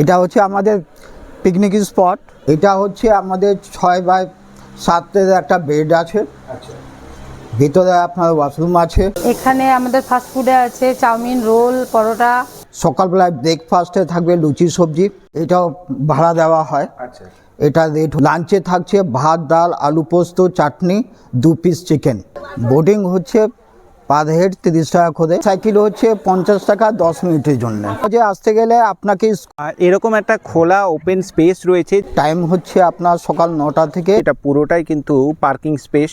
এটা হচ্ছে আমাদের পিকনিক স্পট এটা হচ্ছে আমাদের ছয় বাই সাতের একটা বেড আছে। আচ্ছা। ভিতরে আপনার ওয়াশরুম আছে। এখানে আমাদের ফাস্ট ফুডে আছে চাউমিন রোল পরোটা। সকালবেলায় ব্রেকফাস্টে থাকবে লুচি সবজি। এটাও ভাড়া দেওয়া হয়। আচ্ছা। এটা রেট লাঞ্চে থাকছে ভাত ডাল আলু পোস্ত চাটনি দু পিস চিকেন বোর্ডিং হচ্ছে পার হেড তিরিশ টাকা করে। সাইকেল হচ্ছে পঞ্চাশ টাকা দশ মিনিটের জন্য। যে আসতে গেলে আপনাকে এরকম একটা খোলা ওপেন স্পেস রয়েছে। টাইম হচ্ছে আপনার সকাল নটা থেকে। এটা পুরোটাই কিন্তু পার্কিং স্পেস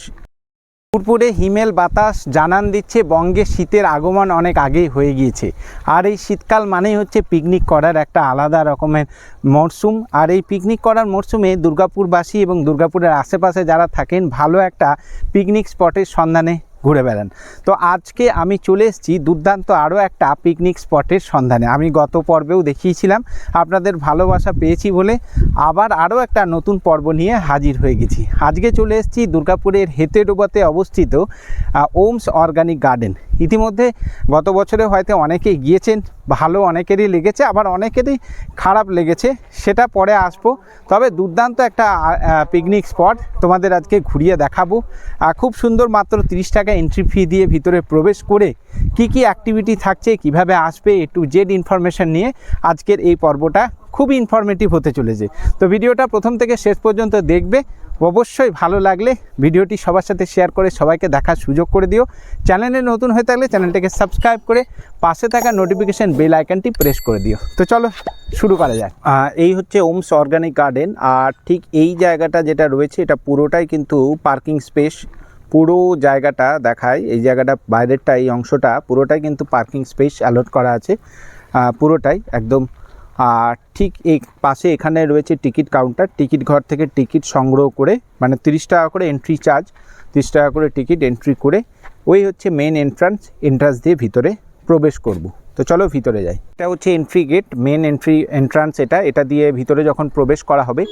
পুরপুরে হিমেল বাতাস জানান দিচ্ছে বঙ্গে শীতের আগমন অনেক আগেই হয়ে গিয়েছে। আর এই শীতকাল মানেই হচ্ছে পিকনিক করার একটা আলাদা রকমের মরশুম আর এই পিকনিক করার মরশুমে দুর্গাপুরবাসী এবং দুর্গাপুরের আশেপাশে যারা থাকেন ভালো একটা পিকনিক স্পটের সন্ধানে ঘুরে বেড়ান। তো আজকে আমি চলে এসেছি দুর্দান্ত আরও একটা পিকনিক স্পটের সন্ধানে। আমি গত পর্বেও দেখিয়েছিলাম, আপনাদের ভালোবাসা পেয়েছি বলে আবার আরও একটা নতুন পর্ব নিয়ে হাজির হয়ে গেছি। আজকে চলে এসেছি দুর্গাপুরের হেতেডোবাতে অবস্থিত ওমস অর্গানিক গার্ডেন। ইতিমধ্যে গত বছরে হয়তো অনেকেই গিয়েছেন, ভালো অনেকেরই লেগেছে, আবার অনেকেরই খারাপ লেগেছে, সেটা পরে আসব। তবে দুর্দান্ত একটা পিকনিক স্পট তোমাদের আজকে ঘুরিয়ে দেখাবো। খুব সুন্দর মাত্র তিরিশ টাকা এন্ট্রি ফি দিয়ে ভিতরে প্রবেশ করে কি কি অ্যাক্টিভিটি থাকছে, কীভাবে আসবে এ টু জেড ইনফরমেশন নিয়ে আজকের এই পর্বটা খুব ইনফরমেটিভ হতে চলেছে। তো ভিডিওটা প্রথম থেকে শেষ পর্যন্ত দেখবে অবশ্যই ভালো লাগলে ভিডিওটি সবার সাথে শেয়ার করে সবাইকে দেখার সুযোগ করে দিও। চ্যানেলে নতুন হয়ে থাকলে চ্যানেলটাকে সাবস্ক্রাইব করে পাশে থাকা নোটিফিকেশান বেল আইকনটি প্রেস করে দিও। তো চলো শুরু করা যাক। এই হচ্ছে ওমস অর্গানিক গার্ডেন আর ঠিক এই জায়গাটা যেটা রয়েছে এটা পুরোটাই কিন্তু পার্কিং স্পেস পুরো জায়গাটা দেখায়, এই জায়গাটা বাইরেরটা, এই অংশটা পুরোটাই কিন্তু পার্কিং স্পেস অ্যালট করা আছে। পুরোটাই একদম আর ঠিক এই পাশে এখানে রয়েছে টিকিট কাউন্টার। টিকিট ঘর থেকে টিকিট সংগ্রহ করে মানে তিরিশ টাকা করে এন্ট্রি চার্জ তিরিশ টাকা করে টিকিট এন্ট্রি করে ওই হচ্ছে মেন এন্ট্রান্স এন্ট্রান্স দিয়ে ভিতরে প্রবেশ করব। তো চলো ভিতরে যাই। এটা হচ্ছে entry gate main entry entrance এটা। এটা দিয়ে ভিতরে যখন প্রবেশ করা হবে,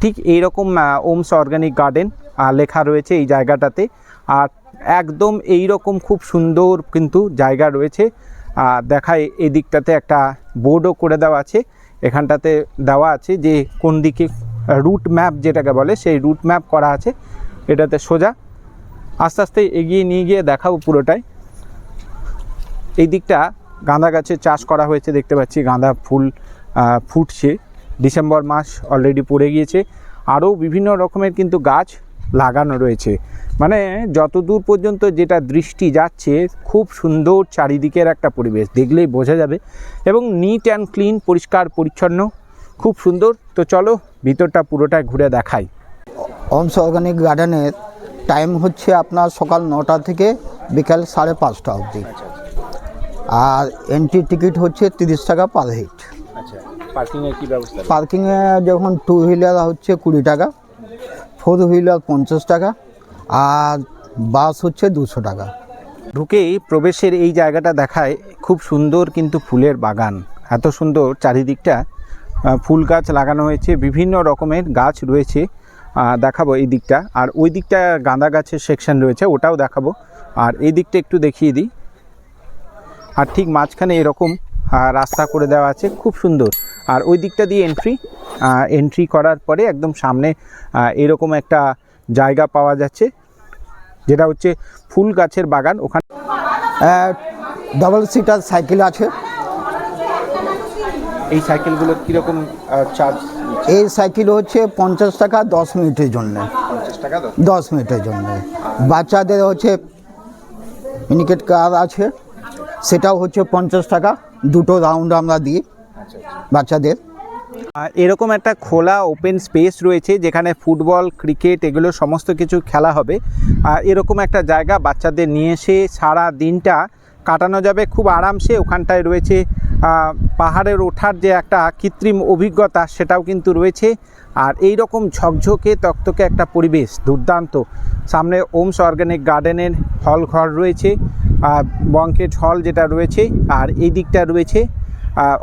ঠিক এইরকম ওমস অর্গানিক গার্ডেন লেখা রয়েছে এই জায়গাটাতে। আর একদম এই রকম খুব সুন্দর কিন্তু জায়গা রয়েছে। দেখায় এই দিকটাতে একটা বোর্ডও করে দেওয়া আছে। এখানটাতে দেওয়া আছে যে কোন দিকে রুট ম্যাপ যেটাকে বলে সেই রুট ম্যাপ করা আছে। এটাতে সোজা। আস্তে আস্তে এগিয়ে নিয়ে গিয়ে দেখাবো পুরোটাই। এই দিকটা গাঁদা গাছের চাষ করা হয়েছে, দেখতে পাচ্ছি গাঁদা ফুল ফুটছে। ডিসেম্বর মাস অলরেডি পড়ে গিয়েছে। আরও বিভিন্ন রকমের কিন্তু গাছ লাগানো রয়েছে। মানে যতদূর পর্যন্ত যেটা দৃষ্টি যাচ্ছে খুব সুন্দর চারিদিকের একটা পরিবেশ। দেখলেই বোঝা যাবে। এবং নিট অ্যান্ড ক্লিন পরিষ্কার পরিচ্ছন্ন খুব সুন্দর। তো চলো ভিতরটা পুরোটা ঘুরে দেখাই। অমস অর্গানিক গার্ডেনের টাইম হচ্ছে আপনার সকাল নটা থেকে বিকাল সাড়ে পাঁচটা অবধি। আর এন্ট্রি টিকিট হচ্ছে তিরিশ টাকা পার হেড আচ্ছা পার্কিংয়ের কী ব্যবস্থা? পার্কিংয়ে যখন টু হুইলার হচ্ছে কুড়ি টাকা। ফোর হুইলার পঞ্চাশ টাকা আর বাস হচ্ছে দুশো টাকা। ঢুকেই প্রবেশের এই জায়গাটা দেখায় খুব সুন্দর কিন্তু ফুলের বাগান। এত সুন্দর চারিদিকটা ফুল গাছ লাগানো হয়েছে, বিভিন্ন রকমের গাছ রয়েছে দেখাবো এই দিকটা। আর ওই দিকটা গাঁদা গাছের সেকশন রয়েছে, ওটাও দেখাবো। আর এই দিকটা একটু দেখিয়ে দিই। আর ঠিক মাঝখানে এরকম রাস্তা করে দেওয়া আছে খুব সুন্দর। আর ওই দিকটা দিয়ে এন্ট্রি এন্ট্রি করার পরে একদম সামনে এরকম একটা জায়গা পাওয়া যাচ্ছে যেটা হচ্ছে ফুল গাছের বাগান। ওখানে ডবল সিটার সাইকেল আছে। এই সাইকেলগুলো কীরকম চার্জ এই সাইকেল হচ্ছে পঞ্চাশ টাকা দশ মিনিটের জন্য। দশ মিনিটের জন্য। বাচ্চাদের হচ্ছে মিনিকেট কার আছে সেটাও হচ্ছে পঞ্চাশ টাকা। দুটো রাউন্ড আমরা দিই বাচ্চাদের। এরকম একটা খোলা ওপেন স্পেস রয়েছে যেখানে ফুটবল ক্রিকেট এগুলো সমস্ত কিছু খেলা হবে। আর এরকম একটা জায়গা বাচ্চাদের নিয়ে এসে সারা দিনটা কাটানো যাবে। খুব আরামসে ওখানটায় রয়েছে পাহাড়ের ওঠার যে একটা কৃত্রিম অভিজ্ঞতা সেটাও কিন্তু রয়েছে। আর এই রকম ঝকঝকে, তকতকে একটা পরিবেশ দুর্দান্ত। সামনে ওমস অর্গানিক গার্ডেনের হল ঘর রয়েছে। বঙ্কেট হল যেটা রয়েছে আর এই দিকটা রয়েছে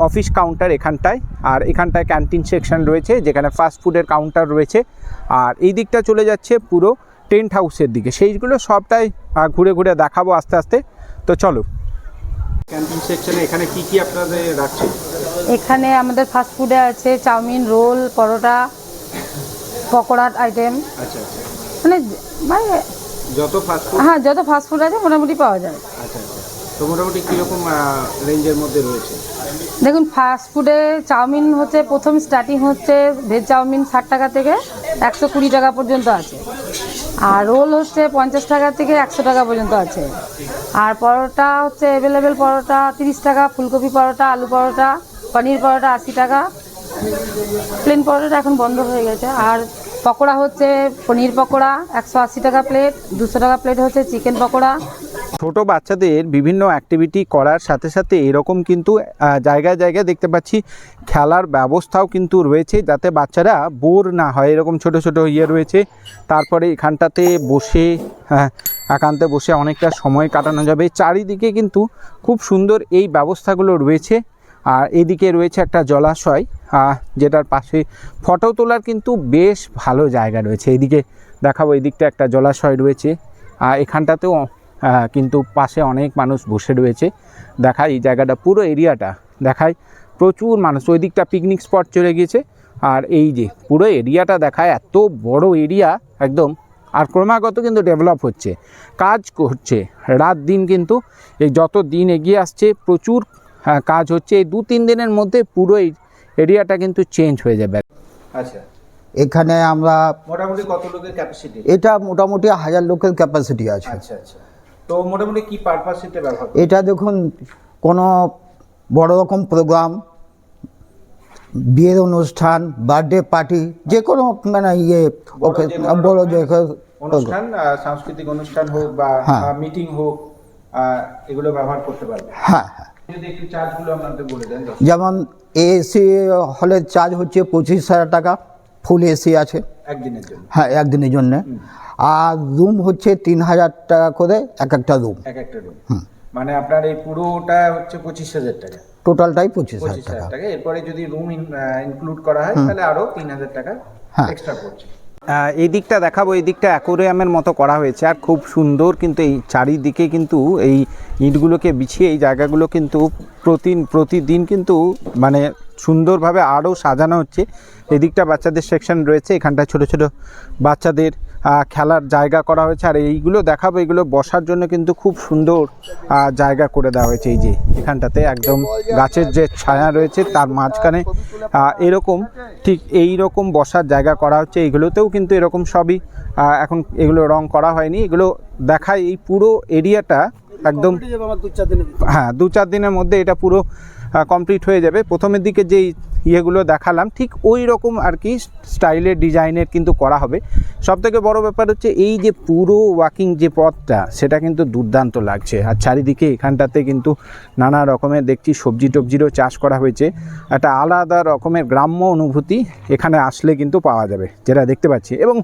অফিস কাউন্টার এখানটায় আর এখানটায় ক্যান্টিন সেকশন রয়েছে যেখানে ফাস্ট ফুডের কাউন্টার রয়েছে আর এই দিকটা চলে যাচ্ছে পুরো টেন্ট হাউসের দিকে। সেইগুলো সবটাই ঘুরে ঘুরে দেখাবো আস্তে আস্তে। তো চলো। ক্যান্টিন সেকশনে এখানে কি কি আপনাদের রাখছে? এখানে আমাদের ফাস্ট ফুডে আছে চাউমিন রোল পরোটা পকোড়ার আইটেম। আচ্ছা আচ্ছা। মানে মানে যত ফাস্ট ফুড হ্যাঁ যত ফাস্ট ফুড আছে মোটামুটি পাওয়া যায়। আচ্ছা আচ্ছা। তো মোটামুটি কীরকম রেঞ্জের মধ্যে রয়েছে? দেখুন ফাস্ট ফুডে চাউমিন হচ্ছে প্রথম স্টার্টিং হচ্ছে ভেজ চাউমিন ষাট টাকা থেকে একশো কুড়ি টাকা পর্যন্ত আছে। আর রোল হচ্ছে পঞ্চাশ টাকা থেকে একশো টাকা পর্যন্ত আছে। আর পরোটা হচ্ছে অ্যাভেলেবেল পরোটা তিরিশ টাকা ফুলকপি পরোটা আলু পরোটা পনির পরোটা আশি টাকা। প্লেন পরোটা এখন বন্ধ হয়ে গেছে। আর পকোড়া হচ্ছে পনির পকোড়া একশো আশি টাকা প্লেট দুশো টাকা প্লেট হচ্ছে চিকেন পকোড়া। ছোট বাচ্চাদের বিভিন্ন অ্যাক্টিভিটি করার সাথে সাথে এরকম কিন্তু জায়গায় জায়গায় দেখতে পাচ্ছি খেলার ব্যবস্থাও কিন্তু রয়েছে যাতে বাচ্চারা বোর না হয় এরকম ছোট ছোট ইয়ে রয়েছে। তারপরে এখানটাতে বসে হ্যাঁ, একান্তে বসে অনেকটা সময় কাটানো যাবে। চারিদিকে কিন্তু খুব সুন্দর এই ব্যবস্থাগুলো রয়েছে। আর এদিকে রয়েছে একটা জলাশয় যেটার পাশে ফটো তোলার কিন্তু বেশ ভালো জায়গা রয়েছে। এদিকে দেখাবো, এদিকটা একটা জলাশয় রয়েছে। আর এখানটাতেও কিন্তু পাশে অনেক মানুষ বসে রয়েছে। দেখায় এই জায়গাটা, পুরো এরিয়াটা। দেখায় প্রচুর মানুষ। ওই দিকটা পিকনিক স্পট চলে গিয়েছে। আর এই যে, পুরো এরিয়াটা দেখায়, এত বড় এরিয়া, একদম। আর ক্রমাগত কিন্তু ডেভেলপ হচ্ছে, কাজ হচ্ছে রাত দিন কিন্তু এই যত দিন এগিয়ে আসছে, প্রচুর আহ, কাজ হচ্ছে এই দু তিন দিনের মধ্যে পুরো এই এরিয়াটা কিন্তু চেঞ্জ হয়ে যাবে। আচ্ছা। এখানে আমরা মোটামুটি কত লোকের ক্যাপাসিটি এটা মোটামুটি হাজার লোকের ক্যাপাসিটি আছে। আচ্ছা আচ্ছা। তো মোটামুটি কি পারপাস এটা ব্যবহার এটা দেখুন কোনো বড় রকম প্রোগ্রাম বিয়ের অনুষ্ঠান বার্থডে পার্টি যে কোনো মানে ইয়ে ওকে বড় যে অনুষ্ঠান সাংস্কৃতিক অনুষ্ঠান হোক বা হ্যাঁ। মিটিং হোক আহ, এগুলো ব্যবহার করতে পারবে? হ্যাঁ হ্যাঁ। যেমন এসি হলের চার্জ হচ্ছে পঁচিশ হাজার টাকা ফুল এসি আছে। একদিনের জন্য। হ্যাঁ একদিনের জন্যে। আর রুম হচ্ছে তিন হাজার টাকা করে এক একটা রুম। এক একটা রুম। মানে আপনার এই পুরোটা হচ্ছে পঁচিশ হাজার টাকা। টোটালটাই পঁচিশ হাজার টাকা। এরপরে যদি রুম ইনক্লুড করা হয় তাহলে আরও তিন হাজার টাকা হ্যাঁ। এক্সট্রা পড়ছে। এই দিকটা দেখাবো, এই দিকটা অ্যাকোরিয়ামের মতো করা হয়েছে। আর খুব সুন্দর কিন্তু এই চারিদিকে কিন্তু এই ইটগুলোকে বিছিয়ে, এই জায়গাগুলো কিন্তু প্রতি প্রতিদিন কিন্তু মানে সুন্দরভাবে আরও সাজানো হচ্ছে। এদিকটা বাচ্চাদের সেকশন রয়েছে এখানটা ছোট ছোট বাচ্চাদের খেলার জায়গা করা হয়েছে। আর এইগুলো দেখাবো এগুলো বসার জন্য কিন্তু খুব সুন্দর জায়গা করে দেওয়া হয়েছে এই যে এখানটাতে একদম গাছের যে ছায়া রয়েছে তার মাঝখানে এরকম ঠিক এই রকম বসার জায়গা করা হচ্ছে। এইগুলোতেও কিন্তু এরকম সবই এখন এগুলো রং করা হয়নি। এগুলো দেখায় এই পুরো এরিয়াটা একদম হ্যাঁ দু চার দিনের মধ্যে এটা পুরো কমপ্লিট হয়ে যাবে। প্রথমের দিকে যেই ইয়েগুলো দেখালাম, ঠিক ওই রকম আর কি স্টাইলের ডিজাইনের কিন্তু করা হবে। সব থেকে বড় ব্যাপার হচ্ছে এই যে পুরো ওয়াকিং যে পথটা, সেটা কিন্তু দুর্দান্ত লাগছে। আর চারিদিকে এখানটাতে কিন্তু নানা রকমের দেখছি সবজি টবজিরও চাষ করা হয়েছে। একটা আলাদা রকমের গ্রাম্য অনুভূতি এখানে আসলে কিন্তু পাওয়া যাবে, যেটা দেখতে পাচ্ছি। এবং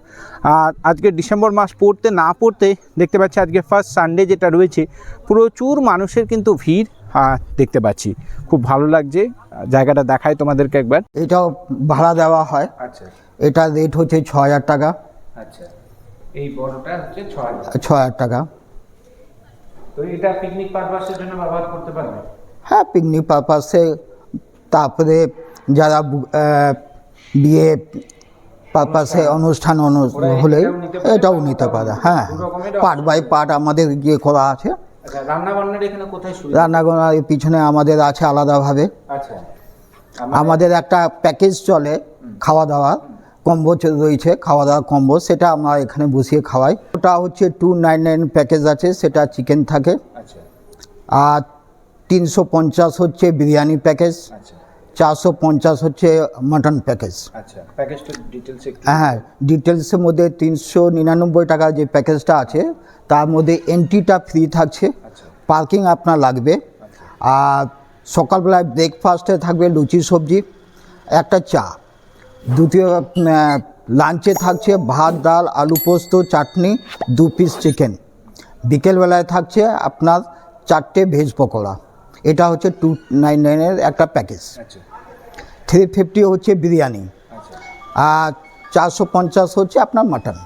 আজকে ডিসেম্বর মাস পড়তে না পড়তে দেখতে পাচ্ছি আজকে ফার্স্ট সানডে যেটা রয়েছে, প্রচুর মানুষের কিন্তু ভিড়। দেখতে পাচ্ছি। খুব ভালো লাগছে জায়গাটা দেখায় তোমাদেরকে একবার। এটাও ভাড়া দেওয়া হয়। আচ্ছা। এটা রেট হচ্ছে ছ হাজার টাকা। আচ্ছা। এই বড়টা হচ্ছে ছ হাজার। ছ হাজার টাকা। তো এটা পিকনিক পারপাসের জন্য ব্যবহার করতে পারবে? হ্যাঁ পিকনিক পারপাসে তারপরে যারা বিয়ে পারপাসে অনুষ্ঠান। অনু- হলে এটাও নিতে পারে, হ্যাঁ। পার্ট বাই পার্ট আমাদের গিয়ে করা আছে। আচ্ছা এখানে কোথায় সুবিধা? পিছনে আমাদের আছে আলাদাভাবে। আচ্ছা। আমাদের একটা প্যাকেজ চলে খাওয়া দাওয়া কম্বো রয়েছে খাওয়া দাওয়া কম্বো সেটা আমরা এখানে বসিয়ে খাওয়াই। ওটা হচ্ছে টু নাইন নাইন প্যাকেজ আছে সেটা চিকেন থাকে। আচ্ছা। আর তিনশো পঞ্চাশ হচ্ছে বিরিয়ানি প্যাকেজ আচ্ছা। চারশো পঞ্চাশ হচ্ছে মাটন প্যাকেজ হ্যাঁ ডিটেলসের মধ্যে তিনশো নিরানব্বই টাকা যে প্যাকেজটা আছে তার মধ্যে এন্ট্রিটা ফ্রি থাকছে। আচ্ছা। পার্কিং আপনার লাগবে। আর সকালবেলায় ব্রেকফাস্টে থাকবে লুচি সবজি একটা চা। দ্বিতীয় লাঞ্চে থাকছে ভাত ডাল আলু পোস্ত চাটনি দু পিস চিকেন বিকেলবেলায় থাকছে আপনার চারটে ভেজ পকোড়া। এটা হচ্ছে টু নাইন নাইনের একটা প্যাকেজ আচ্ছা। থ্রি ফিফটি হচ্ছে বিরিয়ানি। আচ্ছা। আর চারশো পঞ্চাশ হচ্ছে আপনার মাটন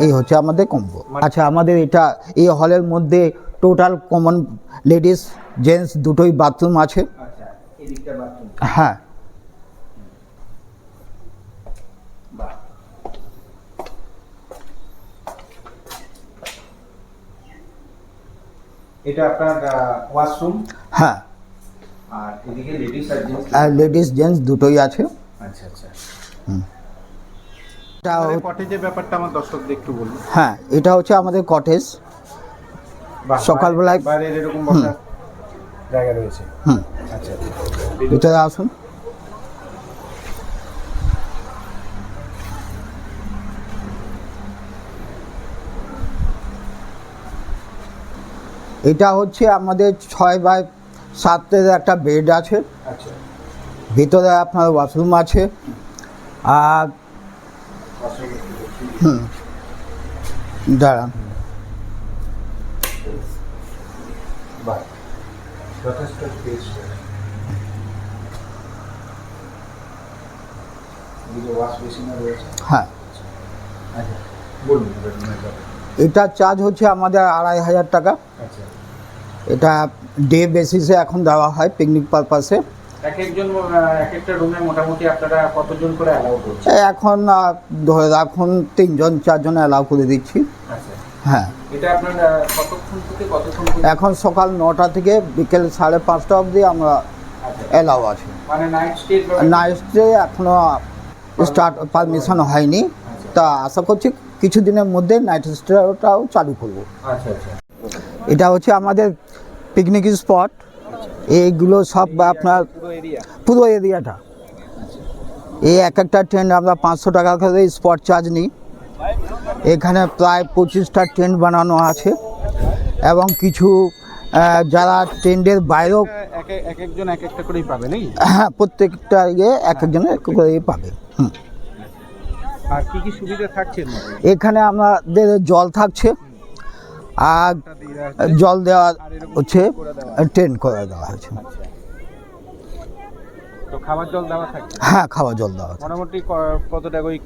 এই হচ্ছে আমাদের কম্বো আচ্ছা আমাদের এটা এই হলের মধ্যে টোটাল কমন লেডিস জেন্টস দুটোই বাথরুম আছে। আচ্ছা হ্যাঁ। এটা আপনার ওয়াশরুম হ্যাঁ। আর এদিকে লেডিস আর জেন্টস লেডিস জেন্টস দুটোই আছে। আচ্ছা আচ্ছা। এটা হ- কটেজের ব্যাপারটা আমার দর্শকদের একটু বলুন। হ্যাঁ এটা হচ্ছে আমাদের কটেজ সকালবেলায়- বাইরের এরকম জায়গা রয়েছে। হুম। আচ্ছা। ভিতরে আসুন। এটা হচ্ছে আমাদের ছয় বাই সাতের একটা বেড আছে। আচ্ছা। ভিতরে আপনার ওয়াশরুম আছে। আর হুম। দাঁড়ান। যথেষ্ট হ্যাঁ। আচ্ছা। এটার চার্জ হচ্ছে আমাদের আড়াই হাজার টাকা। আচ্ছা। এটা ডে বেসিসে এখন দেওয়া হয় পিকনিক পারপাসে এক একজন এক একটা রুমে মোটামুটি আপনারা কতজন করে অ্যালাউ করছেন? এখন ধরে রাখুন তিনজন চারজন অ্যালাউ করে দিচ্ছি। আচ্ছা। হ্যাঁ। এটা আপনার কতক্ষণ থেকে কতক্ষণ এখন সকাল নটা থেকে বিকেল সাড়ে পাঁচটা অবধি আমরা আচ্ছা। অ্যালাউ আছে। মানে নাইট স্টে নাইট স্টে এখনও স্টার্ট পারমিশন হয়নি। তা আশা করছি কিছুদিনের মধ্যে নাইট স্টেটাও চালু করব। আচ্ছা আচ্ছা। এটা হচ্ছে আমাদের পিকনিক স্পট এইগুলো সব আপনার পুরো এরিয়াটা। এই এক একটা টেন্ট আমরা পাঁচশো টাকা করে স্পট চার্জ নিই। এখানে প্রায় পঁচিশটা টেন্ট বানানো আছে এবং কিছু যারা ট্রেন্ডের বাইরেও এক এক- এক একজন এক একটা করেই পাবে নাকি? হ্যাঁ প্রত্যেকটা ইয়ে এক একজনের এক করে পাবে। আর কি কি সুবিধা থাকছে এখানে আমাদের জল থাকছে আর। জল দেওয়া হচ্ছে। ট্রেন করে দেওয়া হয়েছে। তো খাবার জল দেওয়া হ্যাঁ খাওয়া জল দেওয়া মোটামুটি কত টাকা ওই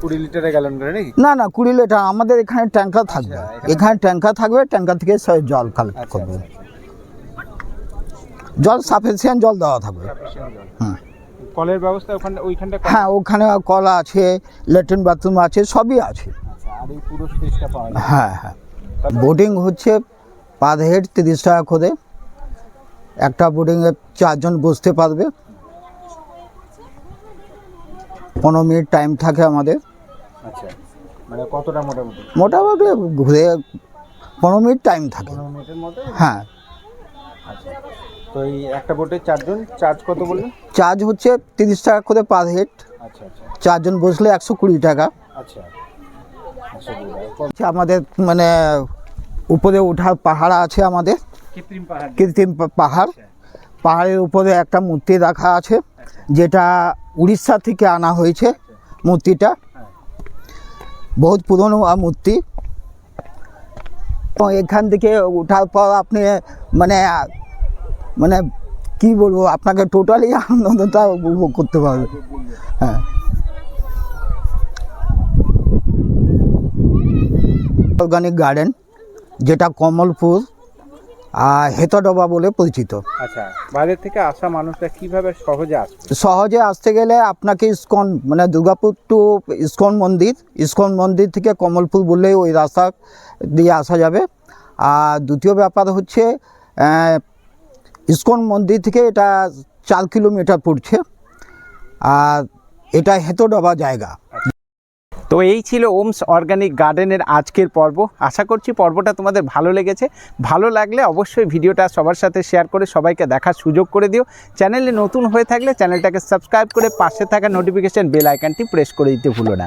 কুড়ি লিটারে গ্যালন করে নাকি? না না কুড়ি লিটার আমাদের এখানে ট্যাঙ্কার থাকবে। আচ্ছা, এখানে- ট্যাঙ্কার থাকবে ট্যাঙ্কার থেকে সব জল কালেক্ট আচ্ছা, করবে। আচ্ছা, জল সাফিসিয়েন্ট জল দেওয়া থাকবে। হুম। কলের ব্যবস্থা ওখানে ওইখানটা হ্যাঁ ওখানে কল আছে ল্যাট্রিন বাথরুম আছে সবই আছে। আর এই পুরো স্পেসটা পাওয়া হ্যাঁ হ্যাঁ। বোর্ডিং হচ্ছে পার হেড তিরিশ টাকা করে। একটা বোর্ডিংয়ে চারজন বসতে পারবে। পনেরো মিনিট টাইম থাকে আমাদের। আচ্ছা মানে কতটা মোটামুটি? মোটামুটি ঘুরে পনেরো মিনিট টাইম থাকে। হ্যাঁ। আচ্ছা তো এই একটা বোটে চারজন চার্জ কত বললেন? চার্জ হচ্ছে তিরিশ টাকা করে পার হেড আচ্ছা আচ্ছা। চারজন বসলে একশো কুড়ি টাকা। আচ্ছা আচ্ছা। আমাদের মানে উপরে ওঠার পাহাড় আছে আমাদের। কৃত্রিম পাহাড় পাহাড়। পাহাড়ের উপরে একটা মূর্তি রাখা আছে যেটা উড়িষ্যা থেকে আনা হয়েছে মূর্তিটা। বহুত পুরনো মূর্তি। তো এখান থেকে ওঠার পর আপনি মানে মানে কি বলব আপনাকে টোটালি আনন্দটা উপভোগ করতে পারবে। হ্যাঁ। অর্গানিক গার্ডেন যেটা কমলপুর হেতডবা বলে পরিচিত। আচ্ছা বাইরের থেকে আসা মানুষরা কীভাবে সহজে আসবে সহজে আসতে গেলে আপনাকে ইস্কন মানে দুর্গাপুর টু ইস্কন মন্দির ইস্কন মন্দির থেকে কমলপুর বললেই ওই রাস্তা দিয়ে আসা যাবে। আর দ্বিতীয় ব্যাপার হচ্ছে ইস্কন মন্দির থেকে এটা চার কিলোমিটার পড়ছে। আর এটা হেতডবা জায়গা। তো এই ছিল ওমস অর্গানিক গার্ডেনের আজকের পর্ব। আশা করছি পর্বটা তোমাদের ভালো লেগেছে। ভালো লাগলে অবশ্যই ভিডিওটা সবার সাথে শেয়ার করে সবাইকে দেখার সুযোগ করে দিও। চ্যানেলে নতুন হয়ে থাকলে চ্যানেলটাকে সাবস্ক্রাইব করে পাশে থাকা নোটিফিকেশান বেল আইকানটি প্রেস করে দিতে ভুলো না।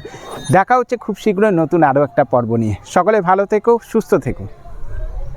দেখা হচ্ছে খুব শীঘ্রই নতুন আরও একটা পর্ব নিয়ে। সকলে ভালো থেকো, সুস্থ থেকো।